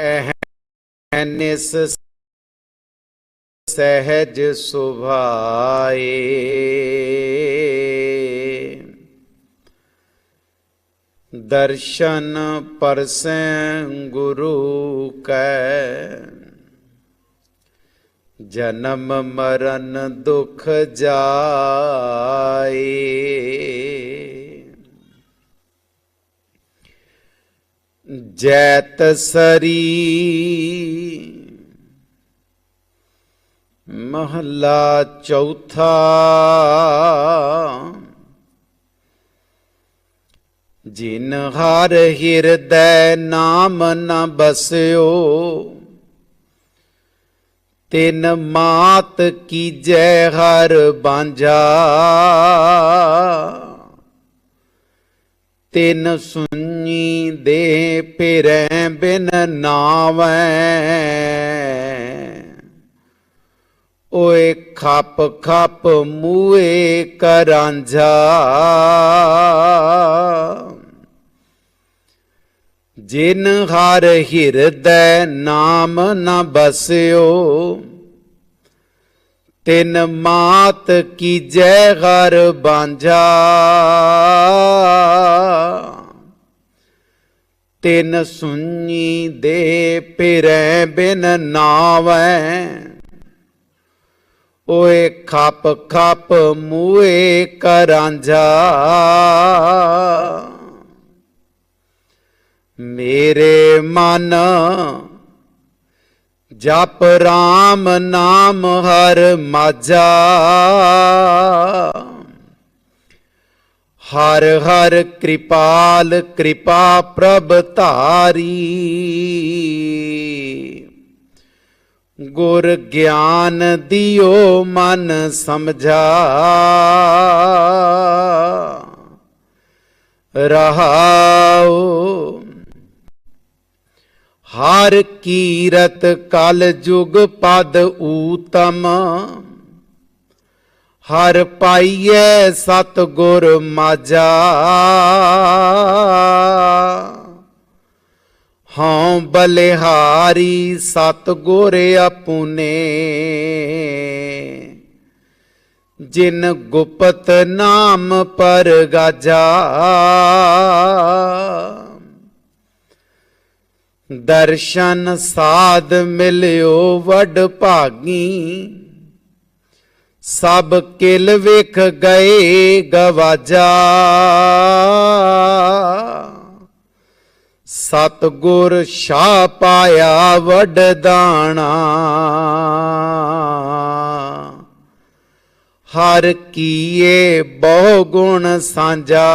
अहनिस सहज सुभाए। दर्शन परसे गुरु कै। जन्म मरण दुख जाए। ਜੈਤ ਸਰੀ ਮਹਲਾ ਚੌਥਾ ਜਿਨ ਹਰ ਹਿਰਦੈ ਨਾਮ ਨ ਬਸਿਓ, ਤਿਨ ਮਾਤ ਕੀਜੈ ਹਰ ਬਾਂਝਾ, ਤਿਨ ਸੁਣੀ ਦੇ ਪਿਰੈ ਬਿਨ ਨਾਵੈ। ਓਏ ਖੱਪ ਖੱਪ ਮੂਏ ਕਰਾਂਝਾ। ਜਿਨ ਹਰ ਹਿਰਦੈ ਨਾਮ ਨ ਬਸਿਓ, ਤਿਨ ਮਾਤ ਕੀਜੈ ਘਰ ਬਾਂਝਾ। ਤਿੰਨ ਸੁਣੀ ਦੇ ਪਿਰੈ ਬਿਨ ਨਾਵੈ। ਓਏ ਖੱਪ ਖੱਪ ਮੂਏ ਕਰਾਂਝਾ। ਮੇਰੇ ਮਨ ਜਪ ਰਾਮ ਨਾਮ ਹਰ ਮਾਝਾ। ਹਰ ਹਰ ਕਿਰਪਾਲ ਕਿਰਪਾ ਪ੍ਰਭ ਧਾਰੀ। ਗੁਰ ਗਿਆਨ ਦਿਓ ਮਨ ਸਮਝਾ। ਰਹਾਓ ਹਰ ਕੀਰਤ ਕਲ ਜੁਗ ਪਦ ਊਤਮ। ਹਰ ਪਾਈਏ ਸਤ ਗੁਰ ਮਾਝਾ ਹਉ ਬਲਿਹਾਰੀ ਸਤ ਗੁਰ ਆਪੂਨੇ ਜਿਨ ਗੁਪਤ ਨਾਮ ਪਰ ਗਾਜਾ। ਦਰਸ਼ਨ ਸਾਧ ਮਿਲਿਓ ਵਡ ਭਾਗੀ। ਸਭ ਕਿਲ ਵੇਖ ਗਏ ਗਵਾਜਾ। ਸਤ ਗੁਰ ਸ਼ਾ ਪਾਇਆ ਵਡ ਦਾਣਾ। ਹਰ ਕੀਏ ਬਹੁ ਗੁਣ ਸਾਂਝਾ।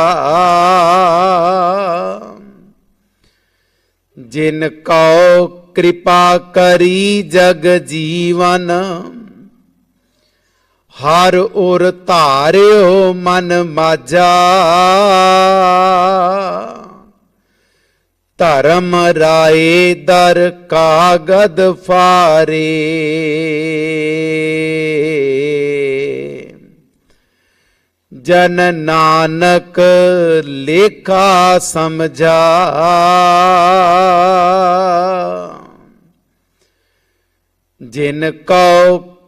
ਜਿਨ ਕਉ ਕਿਰਪਾ ਕਰੀ ਜਗ ਜੀਵਨ। ਹਰ ਉਰ ਧਾਰਿਓ ਮਨ ਮਾਝਾ ਧਰਮ ਰਾਏ ਦਰ ਕਾਗਦ ਫਾਰੇ। ਜਨ ਨਾਨਕ ਲੇਖਾ ਸਮਝਾ। ਜਿਨ ਕਉ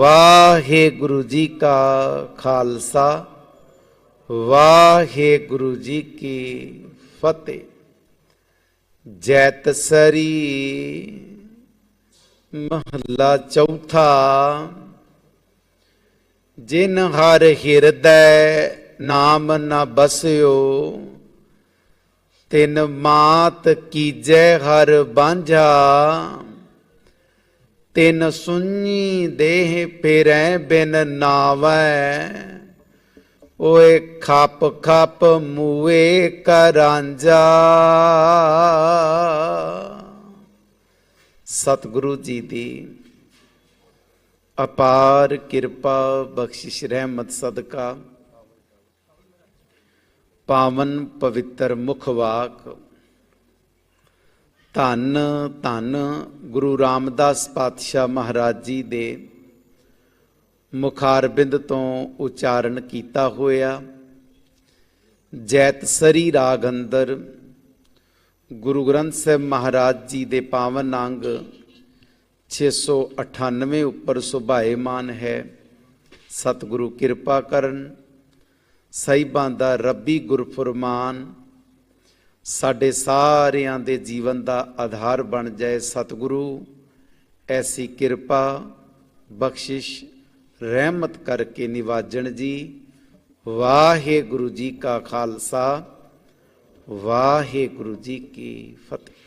ਵਾਹਿਗੁਰੂ ਜੀ ਕਾ ਖਾਲਸਾ, ਵਾਹਿਗੁਰੂ ਜੀ ਕੀ ਫਤਿਹ। ਜੈਤ ਸਰੀ ਮਹੱਲਾ ਚੌਥਾ, ਜਿਨ ਹਰ ਹਿਰਦੈ ਨਾਮ ਨ ਬਸਿਓ, ਤਿਨ ਮਾਤ ਕੀਜੈ ਹਰ ਬਾਂਝਾ। ਤਿੰਨ ਸੁਣੀ ਦੇਹ ਫਿਰੈ ਬਿਨ ਨਾਵੈ। ਓਏ ਖੱਪ ਖੱਪ ਮੂਏ ਕਰਾਂਜਾ ਸਤਿਗੁਰੂ ਜੀ ਦੀ ਅਪਾਰ ਕਿਰਪਾ ਬਖਸ਼ਿਸ਼ ਰਹਿਮਤ ਸਦਕਾ। ਪਾਵਨ ਪਵਿੱਤਰ ਮੁਖ ਵਾਕ। ਧੰਨ ਧੰਨ ਗੁਰੂ ਰਾਮਦਾਸ ਪਾਤਸ਼ਾਹ ਮਹਾਰਾਜ ਜੀ ਦੇ ਮੁਖਾਰਬਿੰਦ ਤੋਂ ਉਚਾਰਨ ਕੀਤਾ ਹੋਇਆ। ਜੈਤਸਰੀ ਰਾਗ ਅੰਦਰ ਗੁਰੂ ਗ੍ਰੰਥ ਸਾਹਿਬ ਮਹਾਰਾਜ ਜੀ ਦੇ ਪਾਵਨ ਅੰਗ 698 ਉੱਪਰ ਸੁਭਾਏਮਾਨ ਹੈ। ਸਤਿਗੁਰੂ ਕਿਰਪਾ ਕਰਨ ਸਹਿਬਾਂ ਦਾ ਰੱਬੀ ਗੁਰਫਰਮਾਨ ਸਾਡੇ ਸਾਰਿਆਂ ਦੇ ਜੀਵਨ ਦਾ ਆਧਾਰ ਬਣ ਜਾਏ ਸਤਿਗੁਰੂ। ਐਸੀ ਕਿਰਪਾ, ਬਖਸ਼ਿਸ਼, ਰਹਿਮਤ ਕਰਕੇ ਨਿਵਾਜਣ ਜੀ। ਵਾਹਿਗੁਰੂ ਜੀ ਕਾ ਖਾਲਸਾ, ਵਾਹਿਗੁਰੂ ਜੀ ਕੀ ਫਤਿਹ।